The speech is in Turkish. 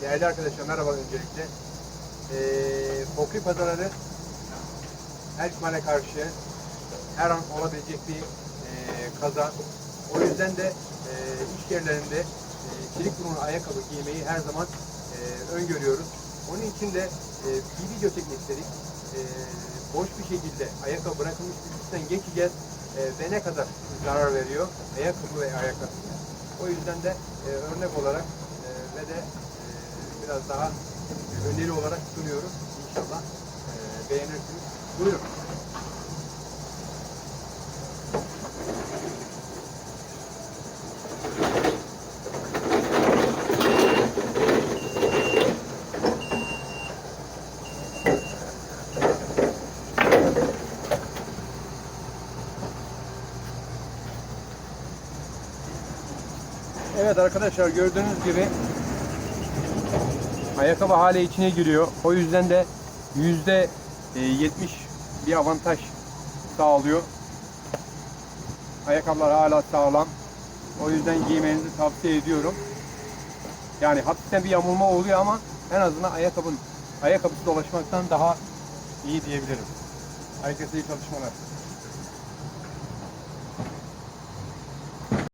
Değerli arkadaşlar merhaba öncelikle. Ee, Fokri pazarları ihtimale karşı her an olabilecek bir e, kaza. O yüzden de e, iş yerlerinde e, çelik burunlu ayakkabı giymeyi her zaman e, öngörüyoruz. Onun için de e, bir video çekmek. E, boş bir şekilde ayakkabı bırakılmış bir üstten geçeceğiz e, ve ne kadar zarar veriyor ayakkabı ve ayakkabı. O yüzden de e, örnek olarak e, ve de e, biraz daha öneri olarak sunuyoruz. İnşallah e, beğenirsiniz. Buyurun. Evet arkadaşlar gördüğünüz gibi ayakkabı hale içine giriyor. O yüzden de yüzde e, 70 bir avantaj sağlıyor. Ayakkabılar hala sağlam. O yüzden giymenizi tavsiye ediyorum. Yani hafiften bir yamulma oluyor ama en azından ayakkabın ayakkabısı dolaşmaktan daha iyi diyebilirim. Herkese iyi çalışmalar.